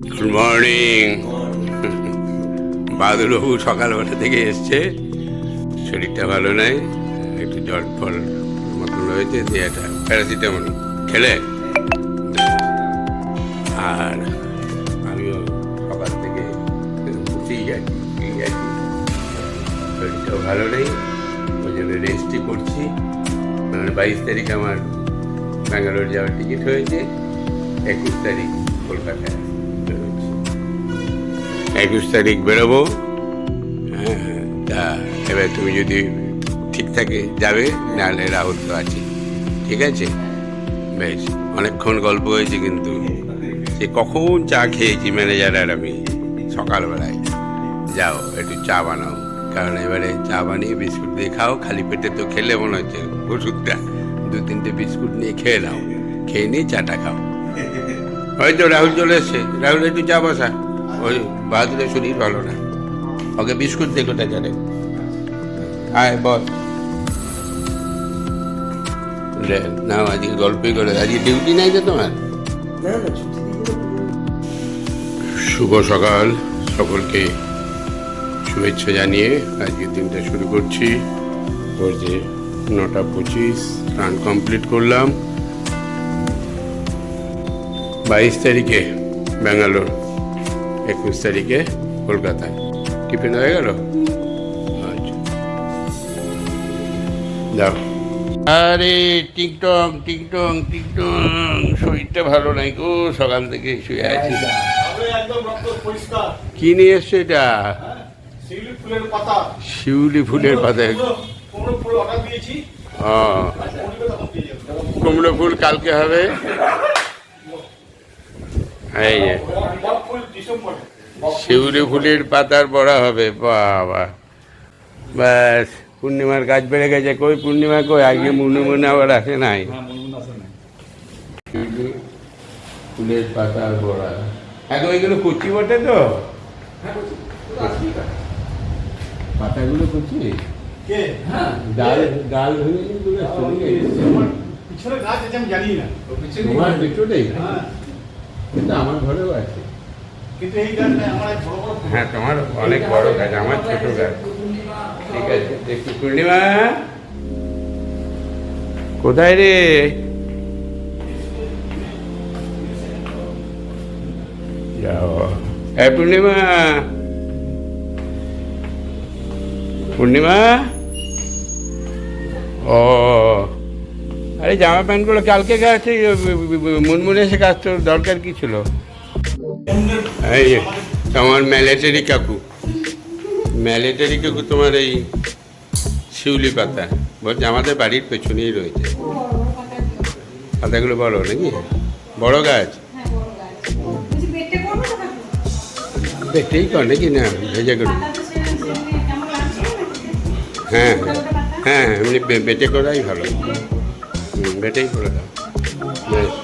Good morning বাদলবাবু সকালবেলা থেকে এসছে। শরীরটা ভালো নাই। একটু জল ফল মতন রয়েছে, দিয়ে একটা প্যারাসিটামল খেলে। আর আমিও সকাল থেকে বসেই আছি শুয়েই আছি শরীরটাও ভালো নেই, ওই জন্য রেস্টই করছি। বাইশ তারিখ আমার ব্যাঙ্গালোর যাওয়ার টিকিট হয়েছে, একুশ তারিখ কলকাতায়। একুশ তারিখ বেরোবো। হ্যাঁ তা এবার তুমি যদি ঠিক থাকে যাবে, নাহলে রাহুল তো আছে। ঠিক আছে? বেশ, অনেকক্ষণ গল্প হয়েছে কিন্তু সে কখন চা খেয়েছি ম্যানেজার আর আমি সকালবেলায়। যাও, একটু চা বানাও। কারণ এবারে চা বানিয়ে বিস্কুট দিয়ে খাও, খালি পেটে তো খেলে মনে হচ্ছে ওষুধটা। দু তিনটে বিস্কুট নিয়ে খেয়ে নাও, খেয়ে নিয়ে চাটা খাও। হয়তো রাহুল চলে এসছে। রাহুল, একটু চা বসা। ওই বাহাদুরের শরীর ভালো না। ওকে বিস্কুট কোথায় জানে। আয় রে, নাও আজকে গল্পই করে আজকে ডিউটি নাই তো তোমার? শুভ সকাল। সকলকে শুভেচ্ছা জানিয়ে আজকের দিনটা শুরু করছি। যে নটা পঁচিশ রান কমপ্লিট করলাম। বাইশ তারিখে ব্যাঙ্গালোর। একুশ তারিখে কলকাতায় টিফিন হয়ে গেল? আচ্ছা। যাও আরে টিকটং টিকটং টিকটং শরীরটা ভালো নাই গো সকাল থেকে শুয়ে আছি। কি নিয়ে এসছো এটা? শিউলি ফুলের পাতা। শিউলি ফুলের পাতা। কুমড়ো- ফুল কালকে হবে? এই যে। ডিসেম্বরে শিউলি ফুলের পাতার বড়া হবে বাবা। ব্যাস পূর্ণিমার গাছ বেড়ে গেছে। কই পূর্ণিমা কই? আগে মনে মনে আবার আসে নাই। শিউলি ফুলের পাতার বড়া। এখন এগুলো কুচি বটে তো? পাতাগুলো কুচি? ডাল ডাল ভেঙে কিন্তু বেশ চলে গেছে। আমার পিছনে গাছ আছে আমি জানি না। তোমার পেছনেই হ্যাঁ। কিন্তু আমার ঘরেও আছে। হ্যাঁ তোমার অনেক বড় গাছ আমার ছোট গাছ। ঠিক আছে দেখি পূর্ণিমা। কোথায় রে? যাও। এ পূর্ণিমা। পূর্ণিমা। ও। আরে জামা প্যান্টগুলো কালকে গাছে মুনমুনে এসে কাজ তোর দরকার কি ছিল? এই তোমার ম্যালেটারি কাকু। ম্যালেটারি কাকু তোমার এই শিউলি পাতা। বলছে আমাদের বাড়ির পেছনেই রয়েছে। পাতাগুলো বড় নাকি? বড় গাছ? বেটেই কর নাকি? না, ভেজে করুন হ্যাঁ হ্যাঁ এমনি বেটে করাই ভালো। বেটেই করে দাও। বেশ।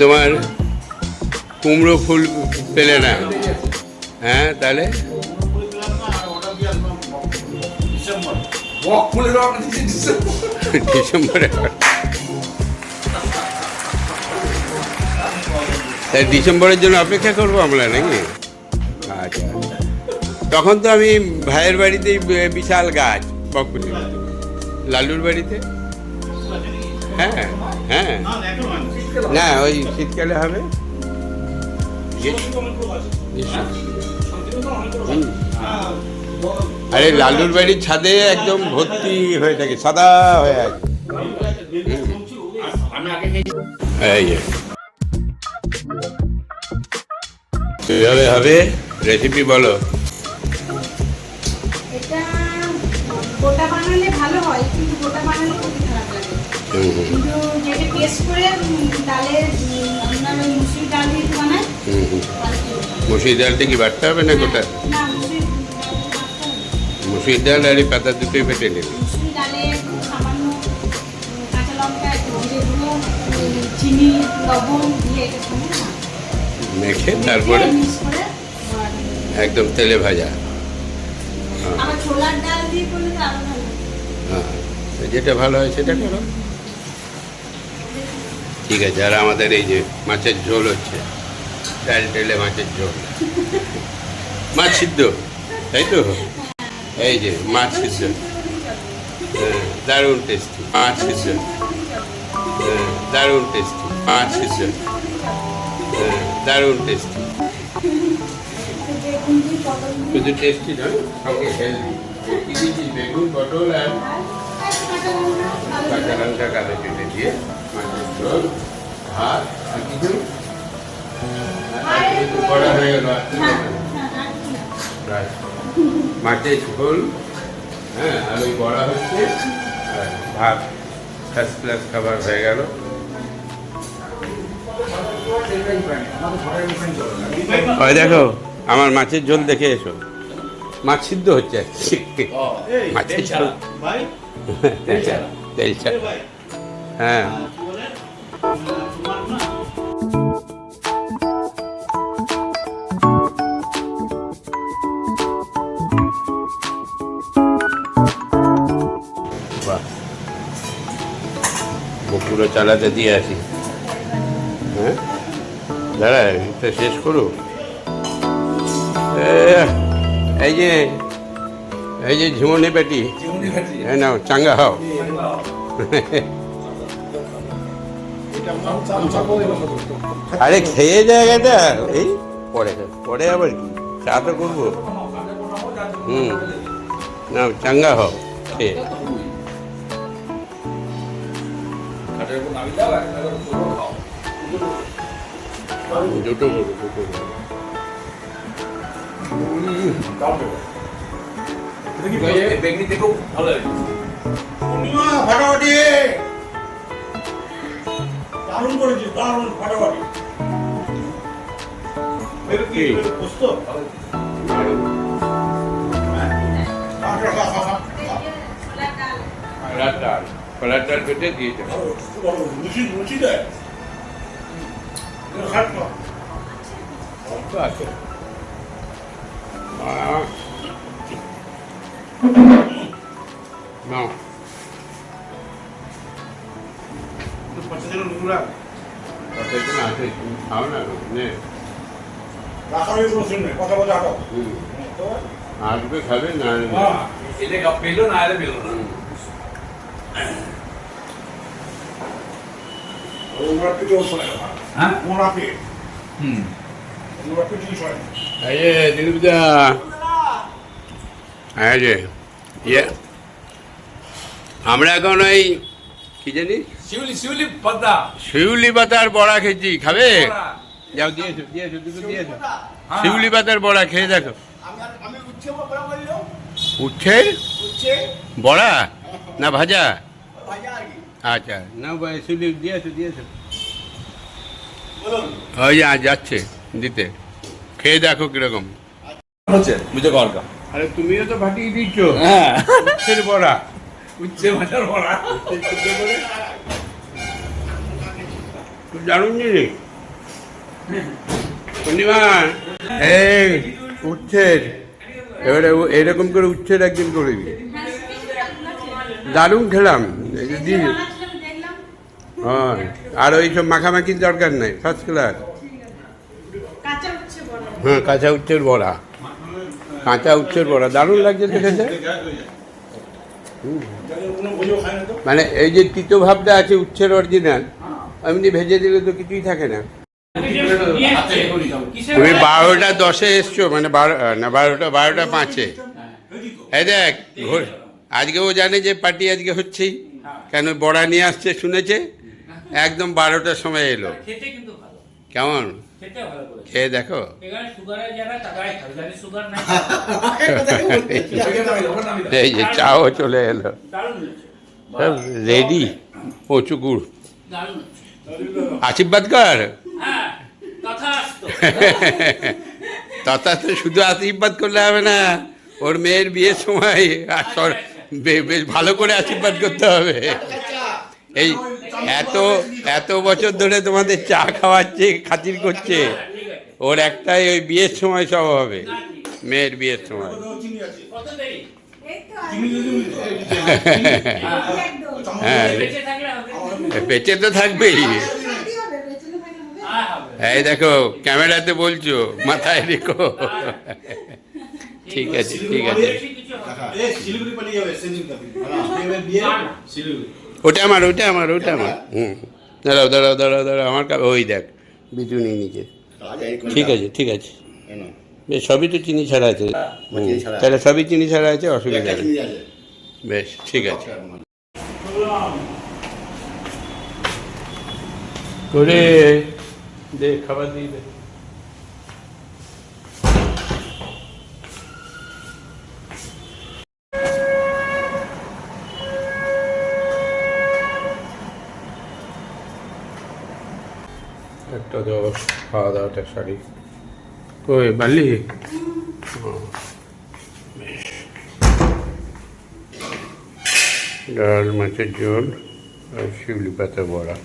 তোমার কুমড়ো ফুল পেলে না? হ্যাঁ তাহলে? ডিসেম্বর। তাই ডিসেম্বরের জন্য অপেক্ষা করব আমরা, নাকি? আচ্ছা। তখন তো আমি ভাইয়ের বাড়িতেই বিশাল গাছ বকুলি লালুর বাড়িতে? হ্যাঁ হ্যাঁ না ওই শীতকালে হবে। হ্যাঁ, আরে লালুর বাড়ির ছাদে একদম ভর্তি হয়ে থাকে সাদা হয়ে আছে। কীভাবে হবে রেসিপি বলো কিন্তু যেটা পেস্ট করে উম, আপনার ওই ডাল দিয়ে কি? ডালটা কি বাটতে হবে না গোটা মুসুরি ডাল। মুসুরি আর পাতা দুটোই বেটে নেবে মুসুরি মেখে তারপরে। একদম তেলে ভাজা। হ্যাঁ যেটা ভালো হয় সেটা করো ঠিক আছে আর আমাদের এই যে মাছের ঝোল হচ্ছে। ডাল টেলে মাছের ঝোল। মাছ সিদ্ধ তাই তো? এই যে মাছ সিদ্ধ। হ্যাঁ, দারুণ টেস্টি মাছ সিদ্ধ। হ্যাঁ, দারুণ টেস্টি মাছ সিদ্ধ। হ্যাঁ, দারুণ টেস্টি শুধু টেস্টি নয় বেগুন পটল আর কাঁচা লঙ্কা কালো কেটে দিয়ে মাছের ভাত আর কিছু? করা হয়ে গেল হ্যাঁ। হ্যাঁ মাছের ঝোল হ্যাঁ আর ওই বড়া হচ্ছে ভাত ফার্স্ট ক্লাস খাবার হয়ে গেল। ওই দেখো আমার মাছের ঝোল দেখে এসো। মাছ সিদ্ধ হচ্ছে। মাছের ঝোল। তেল ছাড়া। হ্যাঁ। না বকুড়ো চালাতে দিয়ে আসি। হ্যাঁ? দাঁড়া এটা শেষ করো। এ, এই যে এই যে ঝিমনি পেটি। হ্যাঁ নাও চাঙ্গা হও। আরে খেয়ে জায়গাটা এই পরে পরে আবার কি? চা তো করব। হুম। না চাঙ্গা হও খেয়ে। দুটো করো দুটো করো। বেগনি? থেকেও ভালো লাগে। দারুণ করেছিস দারুণ ফাটাফাটি। কলার ডাল। কলার ডাল কেটে দিয়েছে। লুচি লুচি দেয়। আছে। আহ। নাও নোংরা কত এখানে আছে তুমি খাও না নে। রাখার কোনো সিন নেই কথা বলে হাঁটো আসবে খাবে না হ্যাঁ। এটা পেল না এলে পেল না। ওরা পিঠেও শোনে হ্যাঁ? ওরা পিঠে হুম ওরা ইয়ে। আমরা এখন ওই কি জানি? শিউলি শিউলি পদ্মা। শিউলি পাতার বড়া খেয়েছি খাবে? যাও দিয়েছ দিয়েছ দুটো দিয়েছ হ্যাঁ। শিউলি পাতার বড়া খেয়ে দেখো। আমি আমি উচ্ছে বড় বলল। উচ্ছের বড়া? না ভাজা? ভাজা আর কি। আচ্ছা না ভাই শিউলি দিয়েছ দিয়েছ ওই যে যাচ্ছে দিতে। খেয়ে দেখো কীরকম। হচ্ছে বুঝে আরে তুমিও তো ফাটিয়ে দিচ্ছ। হ্যাঁ। বড়া। উচ্চে মাথার জিনিস পূর্ণিমা এই উচ্ছের এবারে এরকম করে উচ্ছের একদিন করে করবি। দারুণ খেলাম। হ্যাঁ আর ওই সব মাখামাখির দরকার নাই ফার্স্ট ক্লাস উচ্ছে হ্যাঁ কাঁচা উচ্ছের বড়া। কাঁচা উচ্ছের বড়া। দারুণ লাগছে তো খেতে যাদের কোনো বুঝেও খায় না তো মানে এই যে তিতো ভাবটা আছে উচ্ছের অরিজিনাল এমনি ভেজে দিলে তো কিছুই থাকে না। তুমি বারোটা দশে এসছো মানে বারো না বারোটা বারোটা পাঁচে। এই দেখ আজকে ও জানে যে পার্টি আজকে হচ্ছেই। কেন বড়া নিয়ে আসছে শুনেছে? একদম বারোটার সময় এলো। কেমন? খেয়ে দেখো। এই যে চাও চলে এলো। রেডি গুড়। আশীর্বাদ কর। হ্যাঁ তথা তো শুধু আশীর্বাদ করলে হবে না ওর মেয়ের বিয়ের সময় আর বেশ ভালো করে আশীর্বাদ করতে হবে। এই এত এত বছর ধরে তোমাদের চা খাওয়াচ্ছে, খাতির করছে। ওর একটাই ওই বিয়ের সময় সব হবে। মেয়ের বিয়ের সময়। হ্যাঁ। তো থাকবেই। এই দেখো, ক্যামেরাতে বলছো, মাথায় রেখো। ঠিক আছে ঠিক আছে। ওটা আমার ওটা আমার ওটা আমার। হুম। দাঁড়াও দাঁড়াও দাঁড়াও দাঁড়াও আমার কা- ওই দেখ বিজু নিয়ে নিচে ঠিক আছে ঠিক আছে। বেশ সবই তো চিনি ছাড়া আছে। তাহলে সবই চিনি ছাড়া আছে অসুবিধা নেই। বেশ ঠিক আছে। করে দে খাবার দিয়ে দে। একটা দশ খাওয়া দাওয়াটা সারি কই বালি ও, বেশ। ডাল মাছের ঝোল আর শিউলি পাতা বড়া